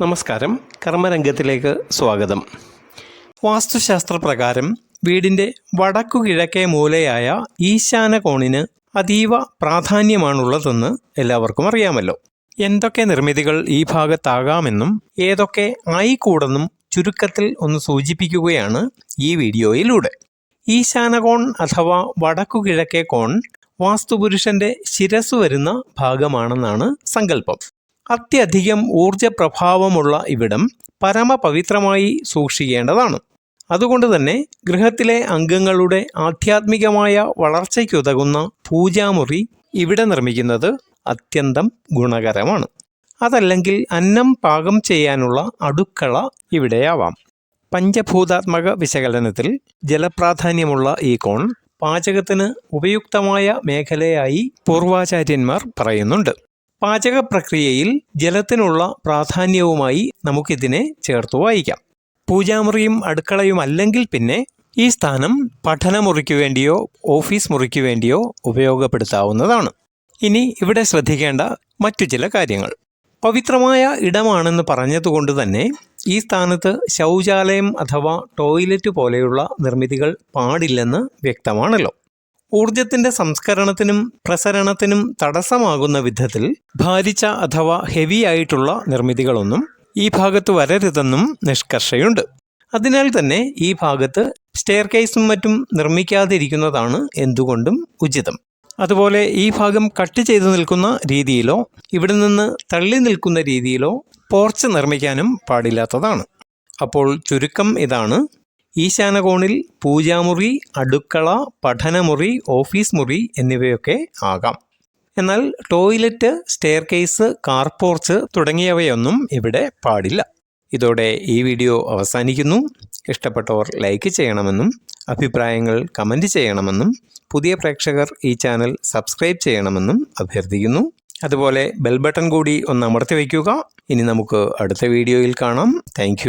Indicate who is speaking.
Speaker 1: നമസ്കാരം. കർമ്മരംഗത്തിലേക്ക് സ്വാഗതം. വാസ്തുശാസ്ത്രപ്രകാരം വീടിന്റെ വടക്കു കിഴക്കേ മൂലയായ ഈശാന കോണിന് അതീവ പ്രാധാന്യമാണുള്ളതെന്ന് എല്ലാവർക്കും അറിയാമല്ലോ. എന്തൊക്കെ നിർമ്മിതികൾ ഈ ഭാഗത്താകാമെന്നും ഏതൊക്കെ ആയിക്കൂടെന്നും ചുരുക്കത്തിൽ ഒന്ന് സൂചിപ്പിക്കുകയാണ് ഈ വീഡിയോയിലൂടെ. ഈശാനകോൺ അഥവാ വടക്കു കിഴക്കേ കോൺ വാസ്തുപുരുഷന്റെ ശിരസ് വരുന്ന ഭാഗമാണെന്നാണ് സങ്കല്പം. അത്യധികം ഊർജപ്രഭാവമുള്ള ഇവിടം പരമപവിത്രമായി സൂക്ഷിക്കേണ്ടതാണ്. അതുകൊണ്ട് തന്നെ ഗൃഹത്തിലെ അംഗങ്ങളുടെ ആധ്യാത്മികമായ വളർച്ചയ്ക്കുതകുന്ന പൂജാമുറി ഇവിടെ നിർമ്മിക്കുന്നത് അത്യന്തം ഗുണകരമാണ്. അതല്ലെങ്കിൽ അന്നം പാകം ചെയ്യാനുള്ള അടുക്കള ഇവിടെയാവാം. പഞ്ചഭൂതാത്മക വിശകലനത്തിൽ ജലപ്രാധാന്യമുള്ള ഈ കോൺ പാചകത്തിന് ഉപയുക്തമായ മേഖലയായി പൂർവാചാര്യന്മാർ പറയുന്നുണ്ട്. പാചക പ്രക്രിയയിൽ ജലത്തിനുള്ള പ്രാധാന്യവുമായി നമുക്കിതിനെ ചേർത്തു വായിക്കാം. പൂജാമുറിയും അടുക്കളയും അല്ലെങ്കിൽ പിന്നെ ഈ സ്ഥാനം പഠനമുറിക്ക് വേണ്ടിയോ ഓഫീസ് മുറിക്ക് വേണ്ടിയോ ഉപയോഗപ്പെടുത്താവുന്നതാണ്. ഇനി ഇവിടെ ശ്രദ്ധിക്കേണ്ട മറ്റു ചില കാര്യങ്ങൾ. പവിത്രമായ ഇടമാണെന്ന് പറഞ്ഞതുകൊണ്ട് തന്നെ ഈ സ്ഥാനത്ത് ശൗചാലയം അഥവാ ടോയ്ലറ്റ് പോലെയുള്ള നിർമ്മിതികൾ പാടില്ലെന്ന് വ്യക്തമാണല്ലോ. ഊർജത്തിന്റെ സംസ്കരണത്തിനും പ്രസരണത്തിനും തടസ്സമാകുന്ന വിധത്തിൽ ഭാരിച്ച അഥവാ ഹെവി ആയിട്ടുള്ള നിർമ്മിതികളൊന്നും ഈ ഭാഗത്ത് വരരുതെന്നും നിഷ്കർഷയുണ്ട്. അതിനാൽ തന്നെ ഈ ഭാഗത്ത് സ്റ്റെയർ കേസും മറ്റും നിർമ്മിക്കാതിരിക്കുന്നതാണ് എന്തുകൊണ്ടും ഉചിതം. അതുപോലെ ഈ ഭാഗം കട്ട് ചെയ്തു നിൽക്കുന്ന രീതിയിലോ ഇവിടെ നിന്ന് തള്ളി നിൽക്കുന്ന രീതിയിലോ പോർച്ച് നിർമ്മിക്കാനും പാടില്ലാത്തതാണ്. അപ്പോൾ ചുരുക്കം ഇതാണ് ഈശാനകോണിൽ പൂജാമുറി അടുക്കള പഠനമുറി ഓഫീസ് മുറി എന്നിവയൊക്കെ ആകാം. എന്നാൽ toilet staircase car porch തുടങ്ങിയവയൊന്നും ഇവിടെ പാടില്ല. ഇതോടെ ഈ വീഡിയോ അവസാനിക്കുന്നു. ഇഷ്ടപ്പെട്ടവർ ലൈക്ക് ചെയ്യണമെന്നും അഭിപ്രായങ്ങൾ കമന്റ് ചെയ്യണമെന്നും പുതിയ പ്രേക്ഷകർ ഈ ചാനൽ സബ്സ്ക്രൈബ് ചെയ്യണമെന്നും അഭ്യർത്ഥിക്കുന്നു. അതുപോലെ ബെൽ ബട്ടൺ കൂടി ഒന്ന് അമർത്തി വയ്ക്കുക. ഇനി നമുക്ക് അടുത്ത വീഡിയോയിൽ കാണാം. താങ്ക്